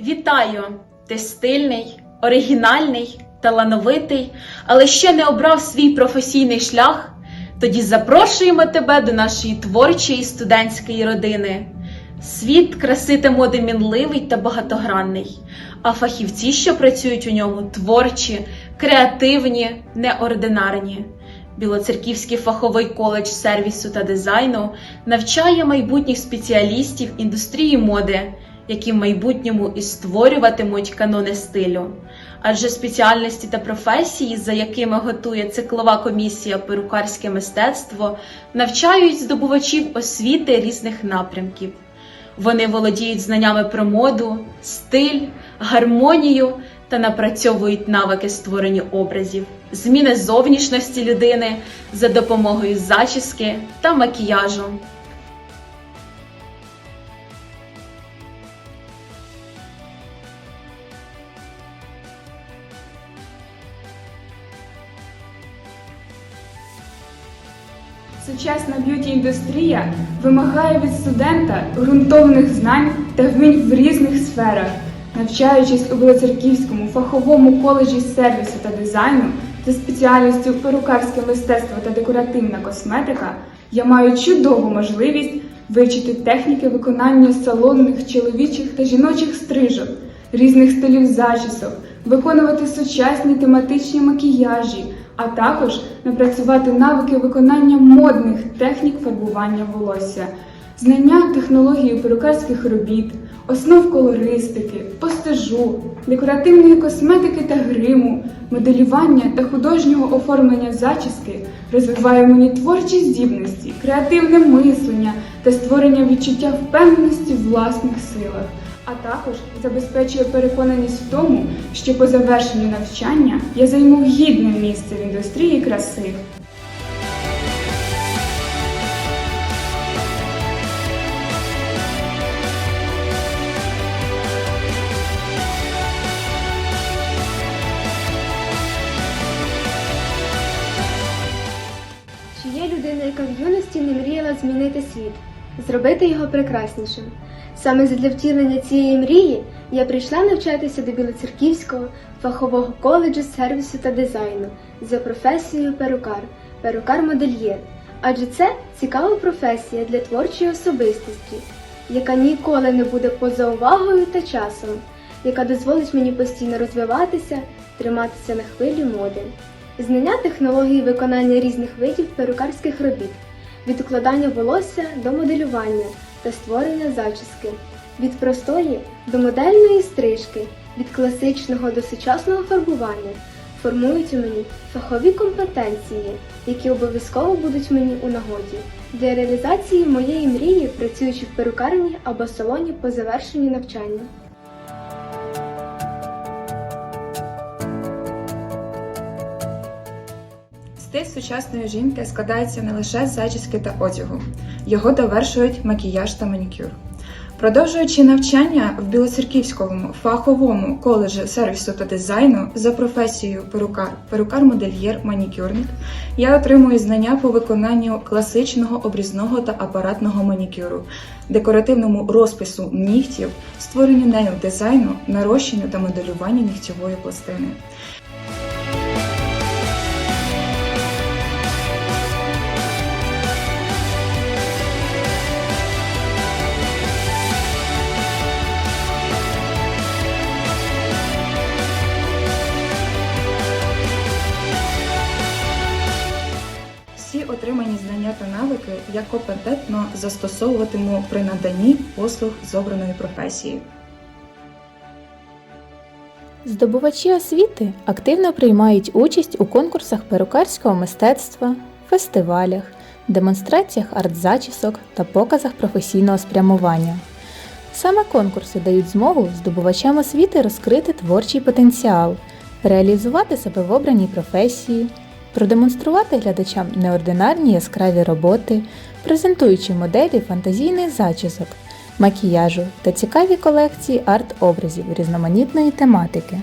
Вітаю! Ти стильний, оригінальний, талановитий, але ще не обрав свій професійний шлях. Тоді запрошуємо тебе до нашої творчої студентської родини. Світ краси та моди мінливий та багатогранний, а фахівці, що працюють у ньому, творчі, креативні, неординарні. Білоцерківський фаховий коледж сервісу та дизайну навчає майбутніх спеціалістів індустрії моди, які в майбутньому і створюватимуть канони стилю. Адже спеціальності та професії, за якими готує циклова комісія перукарське мистецтво, навчають здобувачів освіти різних напрямків. Вони володіють знаннями про моду, стиль, гармонію та напрацьовують навики створення образів, зміни зовнішності людини за допомогою зачіски та макіяжу. Сучасна б'юті-індустрія вимагає від студента ґрунтовних знань та вмінь в різних сферах. Навчаючись у Білоцерківському фаховому коледжі сервісу та дизайну за спеціальністю перукарське мистецтво та декоративна косметика, я маю чудову можливість вивчити техніки виконання салонних чоловічих та жіночих стрижок, різних стилів зачісок, виконувати сучасні тематичні макіяжі, а також напрацювати навики виконання модних технік фарбування волосся, знання технології перукарських робіт, основ колористики, постежу, декоративної косметики та гриму, моделювання та художнього оформлення зачіски розвиває мені творчі здібності, креативне мислення та створення відчуття впевненості в власних силах а також забезпечує переконаність в тому, що по завершенню навчання я займу гідне місце в індустрії краси. Чи є людина, яка в юності не мріяла змінити світ, зробити його прекраснішим? Саме для втілення цієї мрії я прийшла навчатися до Білоцерківського фахового коледжу сервісу та дизайну за професією перукар, перукар-модельєр. Адже це цікава професія для творчої особистості, яка ніколи не буде поза увагою та часом, яка дозволить мені постійно розвиватися, триматися на хвилі моди. Знання технології виконання різних видів перукарських робіт, від укладання волосся до моделювання та створення зачіски, від простої до модельної стрижки, від класичного до сучасного фарбування формують у мені фахові компетенції, які обов'язково будуть мені у нагоді для реалізації моєї мрії, працюючи в перукарні або салоні по завершенні навчання. Стиль сучасної жінки складається не лише з зачіски та одягу, його довершують макіяж та манікюр. Продовжуючи навчання в Білоцерківському фаховому коледжі сервісу та дизайну за професією перукар, перукар-модельєр, манікюрник, я отримую знання по виконанню класичного обрізного та апаратного манікюру, декоративному розпису нігтів, створенню нейл дизайну, нарощенню та моделюванню нігтєвої пластини. Отримані знання та навики я компетентно застосовуватиму при наданні послуг з обраної професії. Здобувачі освіти активно приймають участь у конкурсах перукарського мистецтва, фестивалях, демонстраціях арт-зачісок та показах професійного спрямування. Саме конкурси дають змогу здобувачам освіти розкрити творчий потенціал, реалізувати себе в обраній професії, продемонструвати глядачам неординарні яскраві роботи, презентуючи моделі фантазійних зачісок, макіяжу та цікаві колекції арт-образів різноманітної тематики.